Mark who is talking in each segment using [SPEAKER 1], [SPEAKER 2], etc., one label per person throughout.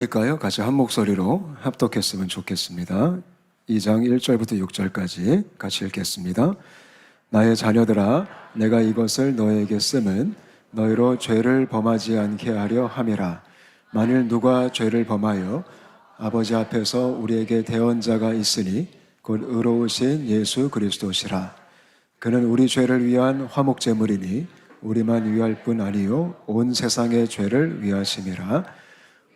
[SPEAKER 1] 할까요? 같이 한 목소리로 합독했으면 좋겠습니다. 2장 1절부터 6절까지 같이 읽겠습니다. 나의 자녀들아 내가 이것을 너에게 쓰면 너희로 죄를 범하지 않게 하려 함이라 만일 누가 죄를 범하여 아버지 앞에서 우리에게 대언자가 있으니 곧 의로우신 예수 그리스도시라 그는 우리 죄를 위한 화목 제물이니 우리만 위할 뿐 아니요 온 세상의 죄를 위하심이라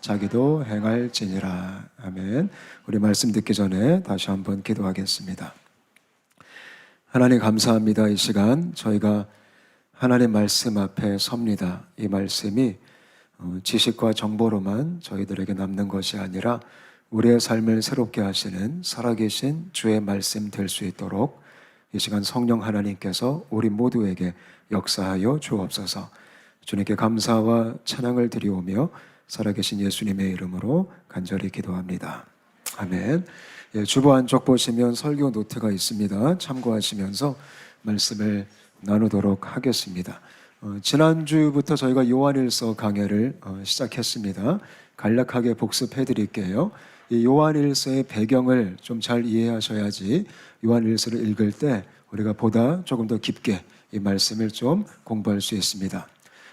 [SPEAKER 1] 자기도 행할지니라. 아멘. 우리 말씀 듣기 전에 다시 한번 기도하겠습니다. 하나님 감사합니다. 이 시간 저희가 하나님 말씀 앞에 섭니다. 이 말씀이 어, 지식과 정보로만 저희들에게 남는 것이 아니라 우리의 삶을 새롭게 하시는 살아계신 주의 말씀 될 수 있도록 이 시간 성령 하나님께서 우리 모두에게 역사하여 주옵소서. 주님께 감사와 찬양을 드리오며 살아계신 예수님의 이름으로 간절히 기도합니다. 아멘. 예, 주보 안쪽 보시면 설교 노트가 있습니다. 참고하시면서 말씀을 나누도록 하겠습니다. 어, 지난주부터 저희가 요한일서 강해를 어, 시작했습니다. 간략하게 복습해 드릴게요. 이 요한일서의 배경을 좀 잘 이해하셔야지 요한일서를 읽을 때 우리가 보다 조금 더 깊게 이 말씀을 좀 공부할 수 있습니다.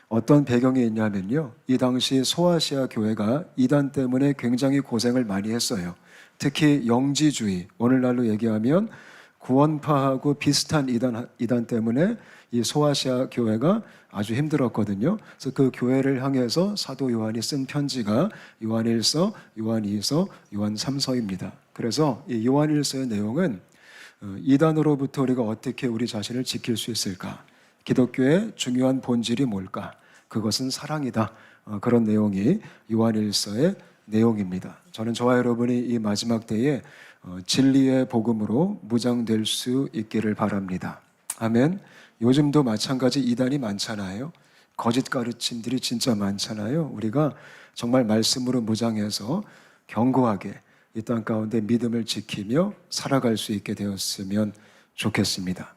[SPEAKER 1] 어떤 배경이 있냐면요. 이 당시 소아시아 교회가 이단 때문에 굉장히 고생을 많이 했어요. 특히 영지주의, 오늘날로 얘기하면 구원파하고 비슷한 이단, 이단 때문에 이 소아시아 교회가 아주 힘들었거든요. 그래서 그 교회를 향해서 사도 요한이 쓴 편지가 요한일서, 요한이서, 요한삼서입니다. 그래서 이 요한일서의 내용은 어, 이단으로부터 우리가 어떻게 우리 자신을 지킬 수 있을까? 기독교의 중요한 본질이 뭘까? 그것은 사랑이다. 어, 그런 내용이 요한일서의 내용입니다. 저는 저와 여러분이 이 마지막 때에 어, 진리의 복음으로 무장될 수 있기를 바랍니다. 아멘. 요즘도 마찬가지 이단이 많잖아요. 거짓 가르침들이 진짜 많잖아요. 우리가 정말 말씀으로 무장해서 견고하게 이 땅 가운데 믿음을 지키며 살아갈 수 있게 되었으면 좋겠습니다.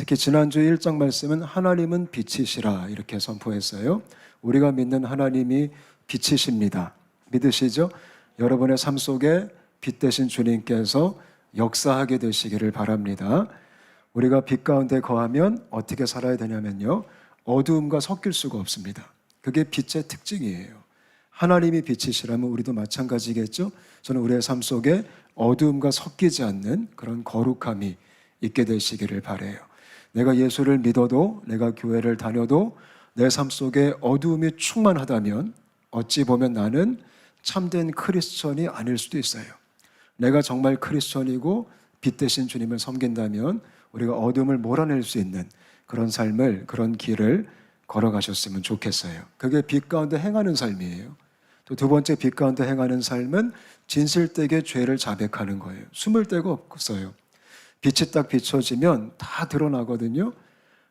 [SPEAKER 1] 특히 지난주 1장 말씀은 하나님은 빛이시라 이렇게 선포했어요. 우리가 믿는 하나님이 빛이십니다. 믿으시죠? 여러분의 삶 속에 빛 대신 주님께서 역사하게 되시기를 바랍니다. 우리가 빛 가운데 거하면 어떻게 살아야 되냐면요. 어두움과 섞일 수가 없습니다. 그게 빛의 특징이에요. 하나님이 빛이시라면 우리도 마찬가지겠죠? 저는 우리의 삶 속에 어두움과 섞이지 않는 그런 거룩함이 있게 되시기를 바래요. 내가 예수를 믿어도 내가 교회를 다녀도 내 삶 속에 어두움이 충만하다면 어찌 보면 나는 참된 크리스천이 아닐 수도 있어요. 내가 정말 크리스천이고 빛 대신 주님을 섬긴다면 우리가 어둠을 몰아낼 수 있는 그런 삶을 그런 길을 걸어가셨으면 좋겠어요. 그게 빛 가운데 행하는 삶이에요. 또 두 번째 빛 가운데 행하는 삶은 진실되게 죄를 자백하는 거예요. 숨을 데가 없어요. 빛이 딱 비춰지면 다 드러나거든요.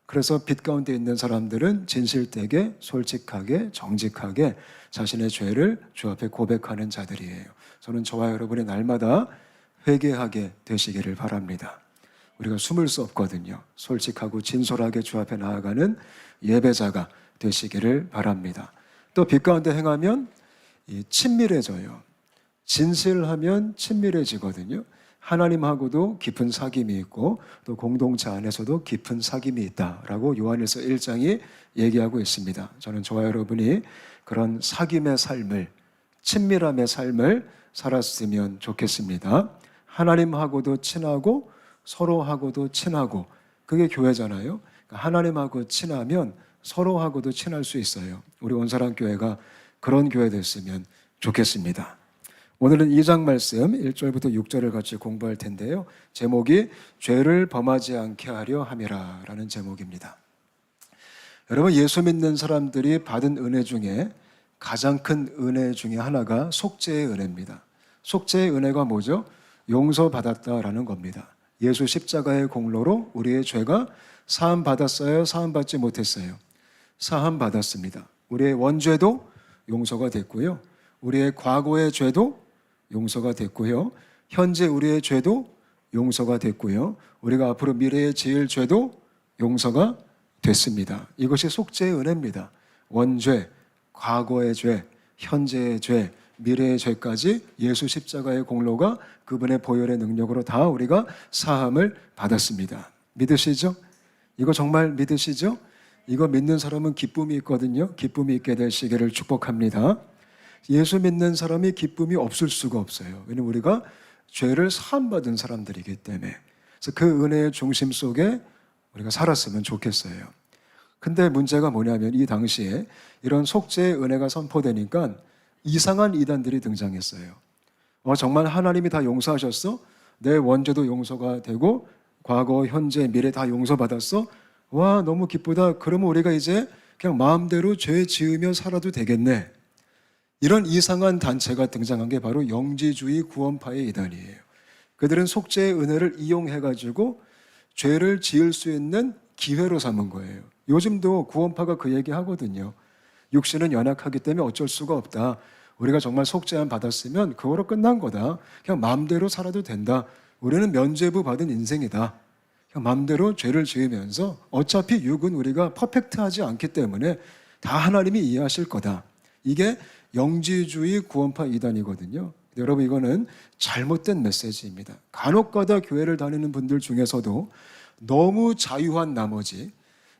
[SPEAKER 1] 그래서 빛 가운데 있는 사람들은 진실되게 솔직하게 정직하게 자신의 죄를 주 앞에 고백하는 자들이에요. 저는 저와 여러분이 날마다 회개하게 되시기를 바랍니다. 우리가 숨을 수 없거든요. 솔직하고 진솔하게 주 앞에 나아가는 예배자가 되시기를 바랍니다. 또 빛 가운데 행하면 친밀해져요. 진실하면 친밀해지거든요. 하나님하고도 깊은 사귐이 있고 또 공동체 안에서도 깊은 사귐이 있다라고 요한일서 1장이 얘기하고 있습니다. 저는 저와 여러분이 그런 사귐의 삶을 친밀함의 삶을 살았으면 좋겠습니다. 하나님하고도 친하고 서로하고도 친하고 그게 교회잖아요. 그러니까 하나님하고 친하면 서로하고도 친할 수 있어요. 우리 온사람 교회가 그런 교회 됐으면 좋겠습니다. 오늘은 2장 말씀 1절부터 6절을 같이 공부할 텐데요. 제목이 죄를 범하지 않게 하려 함이라라는 제목입니다. 여러분 예수 믿는 사람들이 받은 은혜 중에 가장 큰 은혜 중에 하나가 속죄의 은혜입니다. 속죄의 은혜가 뭐죠? 용서받았다라는 겁니다. 예수 십자가의 공로로 우리의 죄가 사함 받았어요? 사함 받지 못했어요? 사함 받았습니다. 우리의 원죄도 용서가 됐고요. 우리의 과거의 죄도 용서가 됐고요. 현재 우리의 죄도 용서가 됐고요. 우리가 앞으로 미래에 지을 죄도 용서가 됐습니다. 이것이 속죄의 은혜입니다. 원죄, 과거의 죄, 현재의 죄, 미래의 죄까지 예수 십자가의 공로가 그분의 보혈의 능력으로 다 우리가 사함을 받았습니다. 믿으시죠? 이거 정말 믿으시죠? 이거 믿는 사람은 기쁨이 있거든요. 기쁨이 있게 되시기를 축복합니다. 예수 믿는 사람이 기쁨이 없을 수가 없어요. 왜냐면 우리가 죄를 사함받은 사람들이기 때문에. 그래서 그 은혜의 중심 속에 우리가 살았으면 좋겠어요. 근데 문제가 뭐냐면 이 당시에 이런 속죄의 은혜가 선포되니까 이상한 이단들이 등장했어요. 어, 정말 하나님이 다 용서하셨어? 내 원죄도 용서가 되고 과거, 현재, 미래 다 용서받았어? 와, 너무 기쁘다. 그러면 우리가 이제 그냥 마음대로 죄 지으며 살아도 되겠네. 이런 이상한 단체가 등장한 게 바로 영지주의 구원파의 이단이에요. 그들은 속죄의 은혜를 이용해 가지고 죄를 지을 수 있는 기회로 삼은 거예요. 요즘도 구원파가 그 얘기 하거든요. 육신은 연약하기 때문에 어쩔 수가 없다. 우리가 정말 속죄함 받았으면 그거로 끝난 거다. 그냥 마음대로 살아도 된다. 우리는 면죄부 받은 인생이다. 그냥 마음대로 죄를 지으면서 어차피 육은 우리가 퍼펙트하지 않기 때문에 다 하나님이 이해하실 거다. 이게 영지주의 구원파 이단이거든요. 여러분 이거는 잘못된 메시지입니다. 간혹가다 교회를 다니는 분들 중에서도 너무 자유한 나머지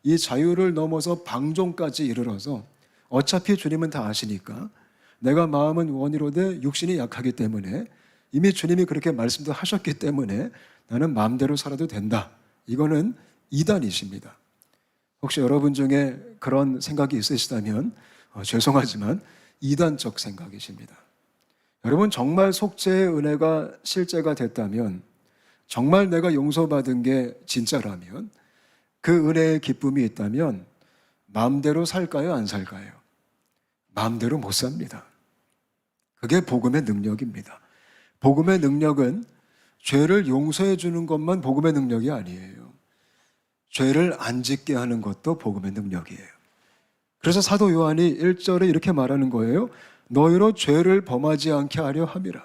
[SPEAKER 1] 이 자유를 넘어서 방종까지 이르러서 어차피 주님은 다 아시니까 내가 마음은 원이로되 육신이 약하기 때문에 이미 주님이 그렇게 말씀도 하셨기 때문에 나는 마음대로 살아도 된다. 이거는 이단이십니다. 혹시 여러분 중에 그런 생각이 있으시다면 어, 죄송하지만 이단적 생각이십니다. 여러분 정말 속죄의 은혜가 실제가 됐다면 정말 내가 용서받은 게 진짜라면 그 은혜의 기쁨이 있다면 마음대로 살까요? 안 살까요? 마음대로 못 삽니다. 그게 복음의 능력입니다. 복음의 능력은 죄를 용서해 주는 것만 복음의 능력이 아니에요. 죄를 안 짓게 하는 것도 복음의 능력이에요. 그래서 사도 요한이 1절에 이렇게 말하는 거예요. 너희로 죄를 범하지 않게 하려 함이라.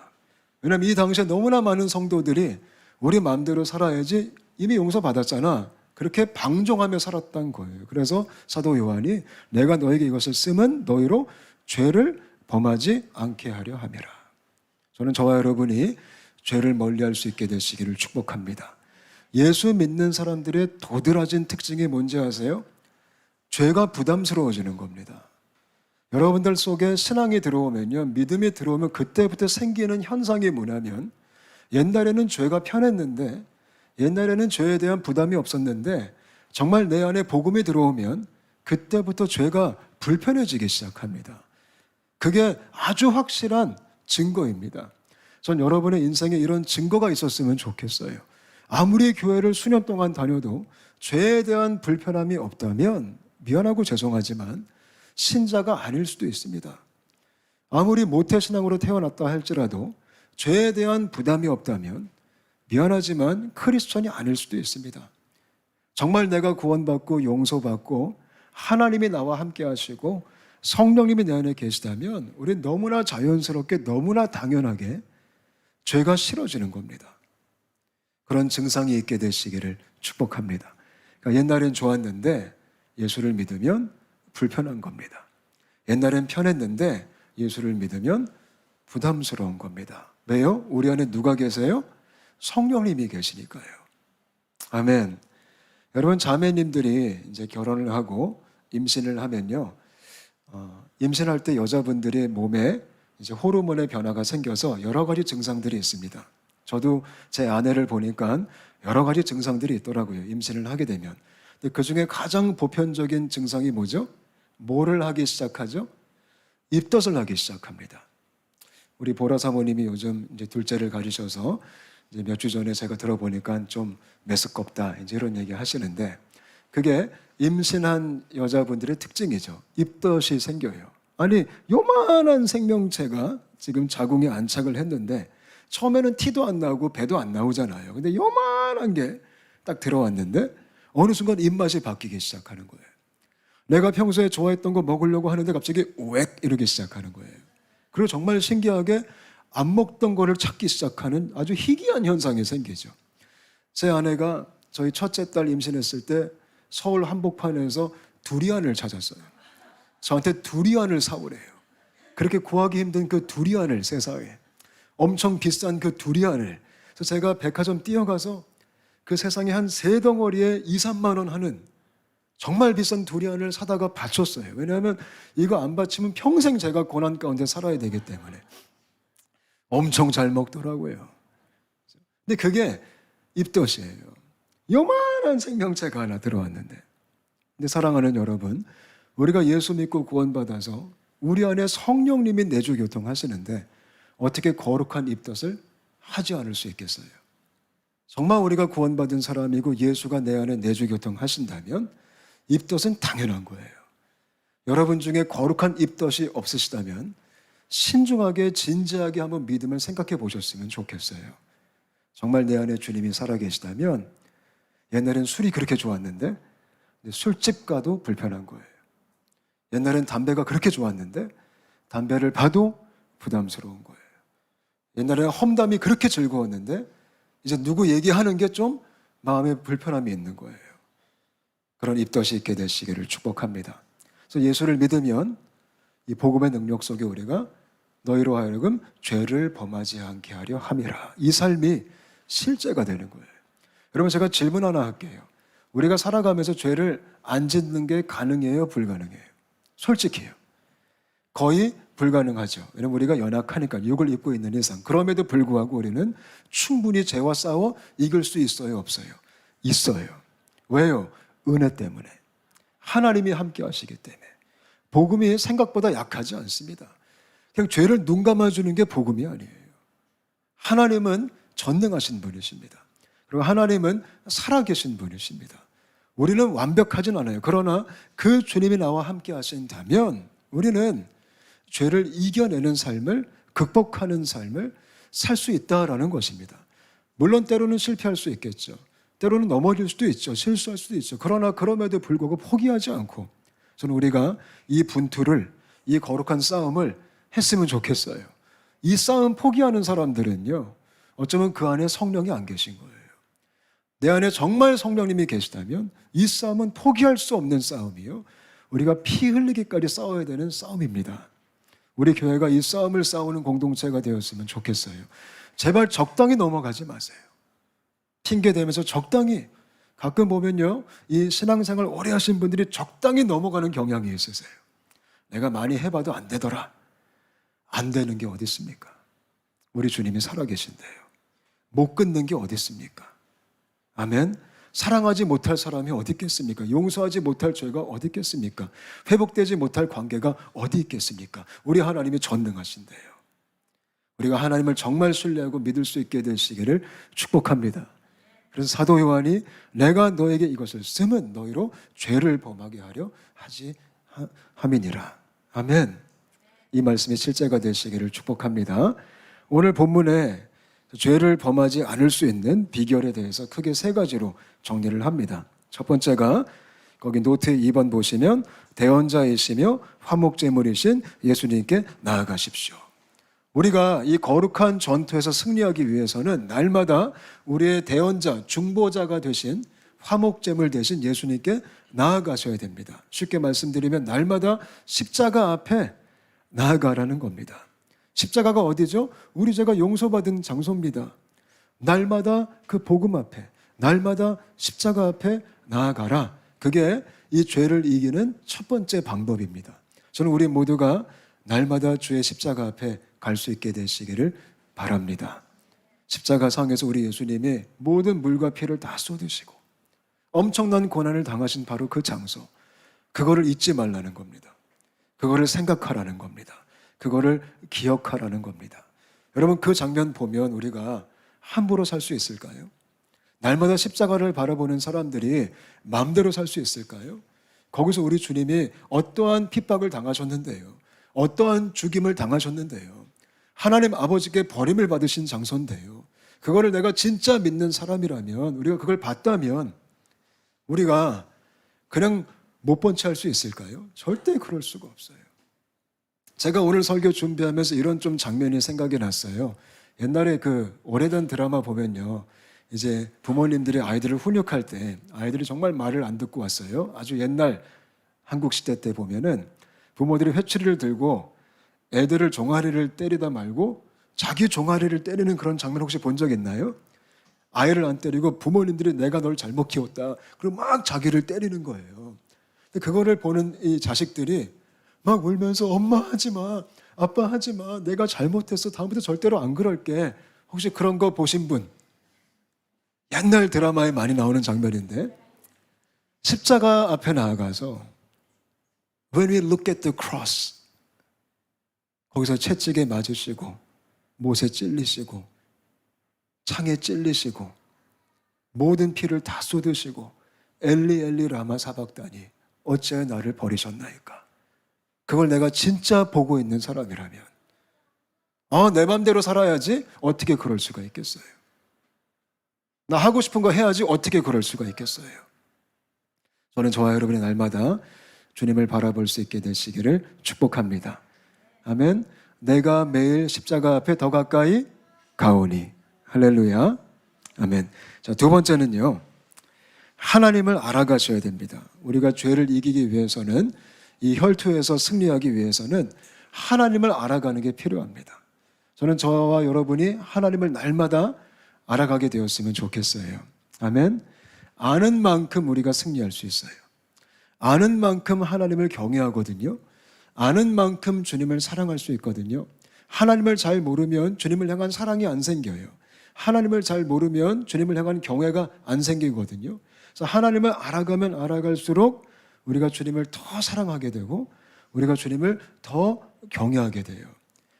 [SPEAKER 1] 왜냐하면 이 당시에 너무나 많은 성도들이 우리 마음대로 살아야지 이미 용서받았잖아. 그렇게 방종하며 살았던 거예요. 그래서 사도 요한이 내가 너에게 이것을 쓰면 너희로 죄를 범하지 않게 하려 함이라. 저는 저와 여러분이 죄를 멀리할 수 있게 되시기를 축복합니다. 예수 믿는 사람들의 도드라진 특징이 뭔지 아세요? 죄가 부담스러워지는 겁니다. 여러분들 속에 신앙이 들어오면요, 믿음이 들어오면 그때부터 생기는 현상이 뭐냐면 옛날에는 죄가 편했는데 옛날에는 죄에 대한 부담이 없었는데 정말 내 안에 복음이 들어오면 그때부터 죄가 불편해지기 시작합니다. 그게 아주 확실한 증거입니다. 전 여러분의 인생에 이런 증거가 있었으면 좋겠어요. 아무리 교회를 수년 동안 다녀도 죄에 대한 불편함이 없다면 미안하고 죄송하지만 신자가 아닐 수도 있습니다. 아무리 모태신앙으로 태어났다 할지라도 죄에 대한 부담이 없다면 미안하지만 크리스천이 아닐 수도 있습니다. 정말 내가 구원받고 용서받고 하나님이 나와 함께 하시고 성령님이 내 안에 계시다면 우리 너무나 자연스럽게 너무나 당연하게 죄가 싫어지는 겁니다. 그런 증상이 있게 되시기를 축복합니다. 그러니까 옛날엔 좋았는데 예수를 믿으면 불편한 겁니다. 옛날엔 편했는데 예수를 믿으면 부담스러운 겁니다. 왜요? 우리 안에 누가 계세요? 성령님이 계시니까요. 아멘. 여러분 자매님들이 이제 결혼을 하고 임신을 하면요, 어, 임신할 때 여자분들의 몸에 이제 호르몬의 변화가 생겨서 여러 가지 증상들이 있습니다. 저도 제 아내를 보니까 여러 가지 증상들이 있더라고요. 임신을 하게 되면. 근데 그 중에 가장 보편적인 증상이 뭐죠? 뭐를 하기 시작하죠? 입덧을 하기 시작합니다. 우리 보라 사모님이 요즘 이제 둘째를 가지셔서 이제 몇 주 전에 제가 들어보니까 좀 메스껍다 이제 이런 얘기 하시는데 그게 임신한 여자분들의 특징이죠. 입덧이 생겨요. 아니 요만한 생명체가 지금 자궁에 안착을 했는데 처음에는 티도 안 나고 배도 안 나오잖아요. 근데 요만한 게 딱 들어왔는데 어느 순간 입맛이 바뀌기 시작하는 거예요. 내가 평소에 좋아했던 거 먹으려고 하는데 갑자기 웩 이러기 시작하는 거예요. 그리고 정말 신기하게 안 먹던 거를 찾기 시작하는 아주 희귀한 현상이 생기죠. 제 아내가 저희 첫째 딸 임신했을 때 서울 한복판에서 두리안을 찾았어요. 저한테 두리안을 사오래요. 그렇게 구하기 힘든 그 두리안을 세상에 엄청 비싼 그 두리안을 그래서 제가 백화점 뛰어가서 그 세상에 한 세 덩어리에 2, 3만 원 하는 정말 비싼 두리안을 사다가 바쳤어요. 왜냐하면 이거 안 바치면 평생 제가 고난 가운데 살아야 되기 때문에 엄청 잘 먹더라고요. 근데 그게 입덧이에요. 요만한 생명체가 하나 들어왔는데. 근데 사랑하는 여러분, 우리가 예수 믿고 구원받아서 우리 안에 성령님이 내주 교통하시는데 어떻게 거룩한 입덧을 하지 않을 수 있겠어요? 정말 우리가 구원받은 사람이고 예수가 내 안에 내주 교통 하신다면 입덧은 당연한 거예요. 여러분 중에 거룩한 입덧이 없으시다면 신중하게 진지하게 한번 믿음을 생각해 보셨으면 좋겠어요. 정말 내 안에 주님이 살아계시다면 옛날엔 술이 그렇게 좋았는데 술집 가도 불편한 거예요. 옛날엔 담배가 그렇게 좋았는데 담배를 봐도 부담스러운 거예요. 옛날에는 험담이 그렇게 즐거웠는데 이제 누구 얘기하는 게 좀 마음에 불편함이 있는 거예요. 그런 입덧이 있게 되시기를 축복합니다. 그래서 예수를 믿으면 이 복음의 능력 속에 우리가 너희로 하여금 죄를 범하지 않게 하려 함이라. 이 삶이 실제가 되는 거예요. 여러분 제가 질문 하나 할게요. 우리가 살아가면서 죄를 안 짓는 게 가능해요, 불가능해요? 솔직해요. 거의 불가능하죠. 왜냐면 우리가 연약하니까 육을 입고 있는 이상. 그럼에도 불구하고 우리는 충분히 죄와 싸워 이길 수 있어요, 없어요? 있어요. 왜요? 은혜 때문에. 하나님이 함께 하시기 때문에. 복음이 생각보다 약하지 않습니다. 그냥 죄를 눈 감아주는 게 복음이 아니에요. 하나님은 전능하신 분이십니다. 그리고 하나님은 살아계신 분이십니다. 우리는 완벽하진 않아요. 그러나 그 주님이 나와 함께 하신다면 우리는 죄를 이겨내는 삶을 극복하는 삶을 살 수 있다라는 것입니다. 물론 때로는 실패할 수 있겠죠. 때로는 넘어질 수도 있죠. 실수할 수도 있죠. 그러나 그럼에도 불구하고 포기하지 않고 저는 우리가 이 분투를 이 거룩한 싸움을 했으면 좋겠어요. 이 싸움 포기하는 사람들은요. 어쩌면 그 안에 성령이 안 계신 거예요. 내 안에 정말 성령님이 계시다면 이 싸움은 포기할 수 없는 싸움이요. 우리가 피 흘리기까지 싸워야 되는 싸움입니다. 우리 교회가 이 싸움을 싸우는 공동체가 되었으면 좋겠어요. 제발 적당히 넘어가지 마세요. 핑계 대면서 적당히 가끔 보면요. 이 신앙생활 오래 하신 분들이 적당히 넘어가는 경향이 있으세요. 내가 많이 해봐도 안 되더라. 안 되는 게 어디 있습니까? 우리 주님이 살아계신데요. 못 끊는 게 어디 있습니까? 아멘. 사랑하지 못할 사람이 어디 있겠습니까? 용서하지 못할 죄가 어디 있겠습니까? 회복되지 못할 관계가 어디 있겠습니까? 우리 하나님이 전능하신데요. 우리가 하나님을 정말 신뢰하고 믿을 수 있게 되시기를 축복합니다. 그래서 사도 요한이 내가 너에게 이것을 쓰면 너희로 죄를 범하게 하려 하지 함이니라. 아멘. 이 말씀이 실제가 되시기를 축복합니다. 오늘 본문에 죄를 범하지 않을 수 있는 비결에 대해서 크게 세 가지로 정리를 합니다. 첫 번째가 거기 노트 2번 보시면 대언자이시며 화목제물이신 예수님께 나아가십시오. 우리가 이 거룩한 전투에서 승리하기 위해서는 날마다 우리의 대언자, 중보자가 되신 화목제물 대신 예수님께 나아가셔야 됩니다. 쉽게 말씀드리면 날마다 십자가 앞에 나아가라는 겁니다. 십자가가 어디죠? 우리 죄가 용서받은 장소입니다. 날마다 그 복음 앞에, 날마다 십자가 앞에 나아가라. 그게 이 죄를 이기는 첫 번째 방법입니다. 저는 우리 모두가 날마다 주의 십자가 앞에 갈 수 있게 되시기를 바랍니다. 십자가 상에서 우리 예수님이 모든 물과 피를 다 쏟으시고 엄청난 고난을 당하신 바로 그 장소. 그거를 잊지 말라는 겁니다. 그거를 생각하라는 겁니다. 그거를 기억하라는 겁니다. 여러분 그 장면 보면 우리가 함부로 살 수 있을까요? 날마다 십자가를 바라보는 사람들이 마음대로 살 수 있을까요? 거기서 우리 주님이 어떠한 핍박을 당하셨는데요. 어떠한 죽임을 당하셨는데요. 하나님 아버지께 버림을 받으신 장소인데요. 그거를 내가 진짜 믿는 사람이라면 우리가 그걸 봤다면 우리가 그냥 못 본 채 할 수 있을까요? 절대 그럴 수가 없어요. 제가 오늘 설교 준비하면서 이런 좀 장면이 생각이 났어요. 옛날에 그 오래된 드라마 보면요. 이제 부모님들이 아이들을 훈육할 때 아이들이 정말 말을 안 듣고 왔어요. 아주 옛날 한국 시대 때 보면은 부모들이 회초리를 들고 애들을 종아리를 때리다 말고 자기 종아리를 때리는 그런 장면 혹시 본 적 있나요? 아이를 안 때리고 부모님들이 내가 널 잘못 키웠다. 그리고 막 자기를 때리는 거예요. 근데 그거를 보는 이 자식들이 막 울면서 엄마 하지 마. 아빠 하지 마. 내가 잘못했어. 다음부터 절대로 안 그럴게. 혹시 그런 거 보신 분? 옛날 드라마에 많이 나오는 장면인데 십자가 앞에 나아가서 When we look at the cross 거기서 채찍에 맞으시고 못에 찔리시고 창에 찔리시고 모든 피를 다 쏟으시고 엘리 엘리 라마 사박다니 어찌하여 나를 버리셨나이까 그걸 내가 진짜 보고 있는 사람이라면 아, 내 맘대로 살아야지 어떻게 그럴 수가 있겠어요 나 하고 싶은 거 해야지 어떻게 그럴 수가 있겠어요 저는 저와 여러분이 날마다 주님을 바라볼 수 있게 되시기를 축복합니다 아멘 내가 매일 십자가 앞에 더 가까이 가오니 할렐루야. 아멘. 자, 두 번째는요. 하나님을 알아가셔야 됩니다. 우리가 죄를 이기기 위해서는 이 혈투에서 승리하기 위해서는 하나님을 알아가는 게 필요합니다. 저는 저와 여러분이 하나님을 날마다 알아가게 되었으면 좋겠어요. 아멘. 아는 만큼 우리가 승리할 수 있어요. 아는 만큼 하나님을 경외하거든요. 아는 만큼 주님을 사랑할 수 있거든요. 하나님을 잘 모르면 주님을 향한 사랑이 안 생겨요. 하나님을 잘 모르면 주님을 향한 경외가 안 생기거든요. 그래서 하나님을 알아가면 알아갈수록 우리가 주님을 더 사랑하게 되고 우리가 주님을 더 경외하게 돼요.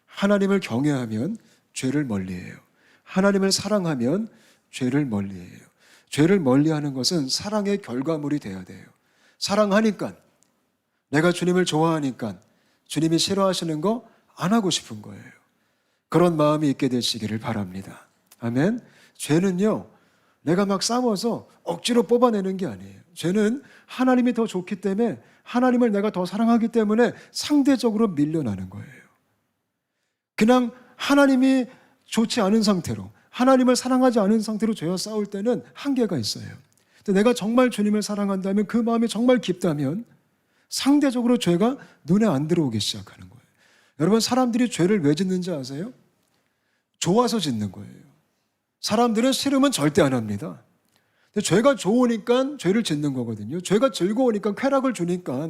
[SPEAKER 1] 하나님을 경외하면 죄를 멀리해요. 하나님을 사랑하면 죄를 멀리해요. 죄를 멀리하는 것은 사랑의 결과물이 돼야 돼요. 사랑하니까 내가 주님을 좋아하니까 주님이 싫어하시는 거 안 하고 싶은 거예요. 그런 마음이 있게 되시기를 바랍니다. 아멘. 죄는요, 내가 막 싸워서 억지로 뽑아내는 게 아니에요. 죄는 하나님이 더 좋기 때문에 하나님을 내가 더 사랑하기 때문에 상대적으로 밀려나는 거예요. 그냥 하나님이 좋지 않은 상태로 하나님을 사랑하지 않은 상태로 죄와 싸울 때는 한계가 있어요. 내가 정말 주님을 사랑한다면 그 마음이 정말 깊다면 상대적으로 죄가 눈에 안 들어오기 시작하는 거예요. 여러분 사람들이 죄를 왜 짓는지 아세요? 좋아서 짓는 거예요. 사람들은 싫으면 절대 안 합니다. 근데 죄가 좋으니까 죄를 짓는 거거든요. 죄가 즐거우니까 쾌락을 주니까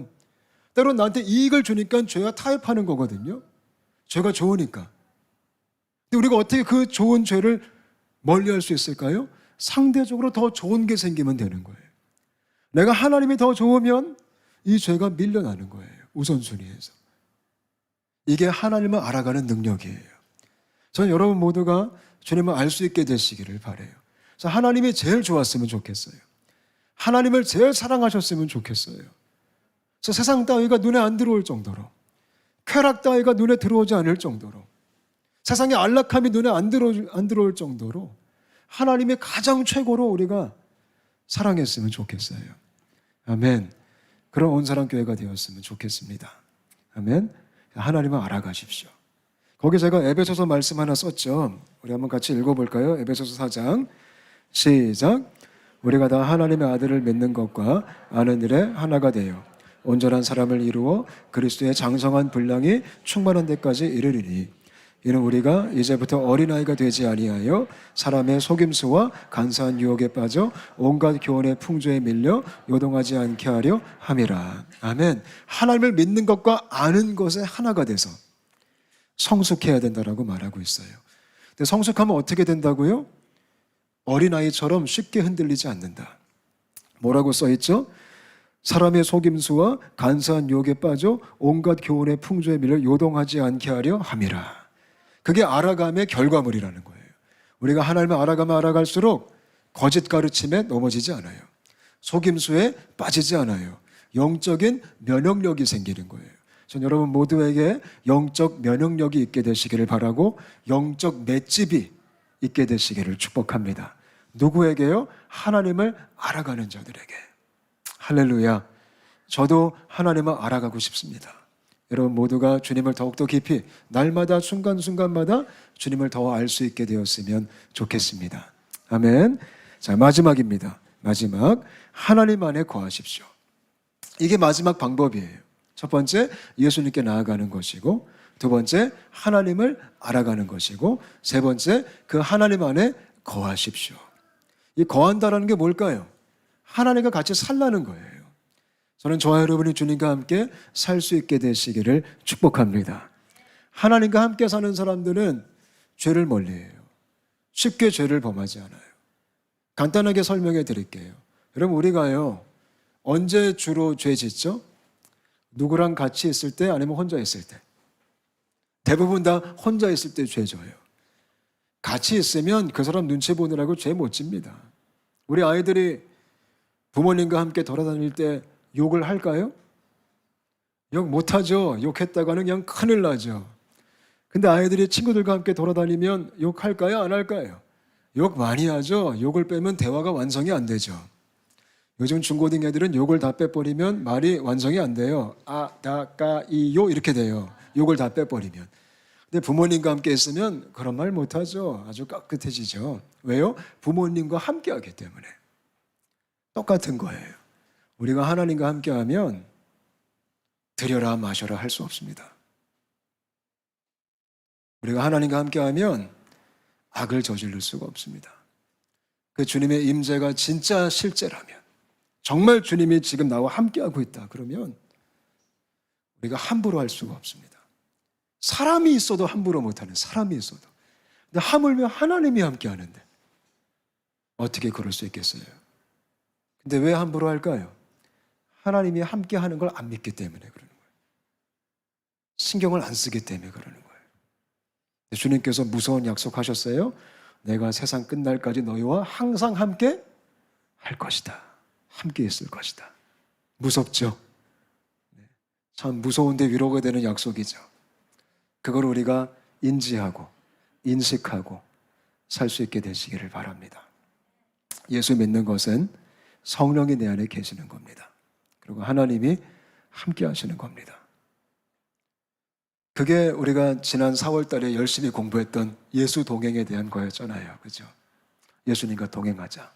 [SPEAKER 1] 때론 나한테 이익을 주니까 죄가 타협하는 거거든요. 죄가 좋으니까. 근데 우리가 어떻게 그 좋은 죄를 멀리할 수 있을까요? 상대적으로 더 좋은 게 생기면 되는 거예요. 내가 하나님이 더 좋으면 이 죄가 밀려나는 거예요. 우선순위에서. 이게 하나님을 알아가는 능력이에요. 저는 여러분 모두가 주님을 알 수 있게 되시기를 바래요. 그래서 하나님이 제일 좋았으면 좋겠어요. 하나님을 제일 사랑하셨으면 좋겠어요. 그래서 세상 따위가 눈에 안 들어올 정도로 쾌락 따위가 눈에 들어오지 않을 정도로 세상의 안락함이 눈에 안, 들어, 안 들어올 정도로 하나님이 가장 최고로 우리가 사랑했으면 좋겠어요. 아멘. 그런 온 사람 교회가 되었으면 좋겠습니다. 아멘. 하나님을 알아가십시오. 거기 제가 에베소서 말씀 하나 썼죠. 우리 한번 같이 읽어볼까요? 에베소서 4장 시작. 우리가 다 하나님의 아들을 믿는 것과 아는 일에 하나가 되어 온전한 사람을 이루어 그리스도의 장성한 분량이 충만한 데까지 이르리니 이는 우리가 이제부터 어린아이가 되지 아니하여 사람의 속임수와 간사한 유혹에 빠져 온갖 교훈의 풍조에 밀려 요동하지 않게 하려 함이라. 아멘. 하나님을 믿는 것과 아는 것에 하나가 돼서 성숙해야 된다라고 말하고 있어요. 근데 성숙하면 어떻게 된다고요? 어린아이처럼 쉽게 흔들리지 않는다. 뭐라고 써 있죠? 사람의 속임수와 간사한 유혹에 빠져 온갖 교훈의 풍조에 밀려 요동하지 않게 하려 함이라. 그게 알아감의 결과물이라는 거예요. 우리가 하나님을 알아가면 알아갈수록 거짓 가르침에 넘어지지 않아요. 속임수에 빠지지 않아요. 영적인 면역력이 생기는 거예요. 전 여러분 모두에게 영적 면역력이 있게 되시기를 바라고 영적 맷집이 있게 되시기를 축복합니다. 누구에게요? 하나님을 알아가는 자들에게. 할렐루야. 저도 하나님을 알아가고 싶습니다. 여러분 모두가 주님을 더욱더 깊이 날마다 순간순간마다 주님을 더 알 수 있게 되었으면 좋겠습니다. 아멘. 자, 마지막입니다. 마지막. 하나님 안에 거하십시오. 이게 마지막 방법이에요. 첫 번째, 예수님께 나아가는 것이고, 두 번째, 하나님을 알아가는 것이고, 세 번째, 그 하나님 안에 거하십시오. 이 거한다라는 게 뭘까요? 하나님과 같이 살라는 거예요. 저는 저와 여러분이 주님과 함께 살 수 있게 되시기를 축복합니다. 하나님과 함께 사는 사람들은 죄를 멀리해요. 쉽게 죄를 범하지 않아요. 간단하게 설명해 드릴게요. 여러분 우리가요 언제 주로 죄 짓죠? 누구랑 같이 있을 때 아니면 혼자 있을 때. 대부분 다 혼자 있을 때 죄 져요. 같이 있으면 그 사람 눈치 보느라고 죄 못 집니다. 우리 아이들이 부모님과 함께 돌아다닐 때 욕을 할까요? 욕 못하죠. 욕했다가는 그냥 큰일 나죠. 근데 아이들이 친구들과 함께 돌아다니면 욕할까요? 안 할까요? 욕 많이 하죠. 욕을 빼면 대화가 완성이 안 되죠. 요즘 중고등 애들은 욕을 다 빼버리면 말이 완성이 안 돼요. 아, 다, 까, 이, 요 이렇게 돼요. 욕을 다 빼버리면. 근데 부모님과 함께 있으면 그런 말 못하죠. 아주 깍끗해지죠. 왜요? 부모님과 함께 하기 때문에. 똑같은 거예요. 우리가 하나님과 함께 하면 드려라 마셔라 할 수 없습니다. 우리가 하나님과 함께 하면 악을 저지를 수가 없습니다. 그 주님의 임재가 진짜 실제라면 정말 주님이 지금 나와 함께하고 있다. 그러면 우리가 함부로 할 수가 없습니다. 사람이 있어도 함부로 못하는 사람이 있어도. 근데 하물며 하나님이 함께 하는데 어떻게 그럴 수 있겠어요? 근데 왜 함부로 할까요? 하나님이 함께 하는 걸 안 믿기 때문에 그러는 거예요. 신경을 안 쓰기 때문에 그러는 거예요. 주님께서 무서운 약속하셨어요. 내가 세상 끝날까지 너희와 항상 함께 할 것이다. 함께 있을 것이다. 무섭죠? 네. 참 무서운데 위로가 되는 약속이죠. 그걸 우리가 인지하고 인식하고 살 수 있게 되시기를 바랍니다. 예수 믿는 것은 성령이 내 안에 계시는 겁니다. 그리고 하나님이 함께 하시는 겁니다. 그게 우리가 지난 4월 달에 열심히 공부했던 예수 동행에 대한 거였잖아요. 그죠? 예수님과 동행하자.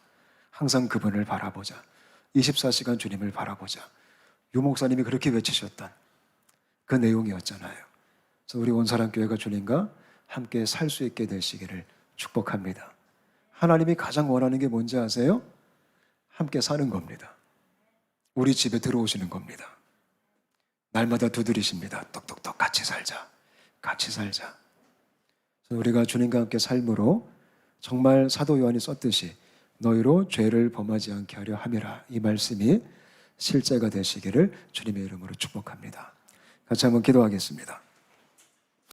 [SPEAKER 1] 항상 그분을 바라보자. 24시간 주님을 바라보자. 유 목사님이 그렇게 외치셨던 그 내용이었잖아요. 그래서 우리 온사람 교회가 주님과 함께 살 수 있게 되시기를 축복합니다. 하나님이 가장 원하는 게 뭔지 아세요? 함께 사는 겁니다. 우리 집에 들어오시는 겁니다. 날마다 두드리십니다. 똑똑똑 같이 살자. 같이 살자. 우리가 주님과 함께 삶으로 정말 사도 요한이 썼듯이 너희로 죄를 범하지 않게 하려 함이라. 이 말씀이 실제가 되시기를 주님의 이름으로 축복합니다. 같이 한번 기도하겠습니다.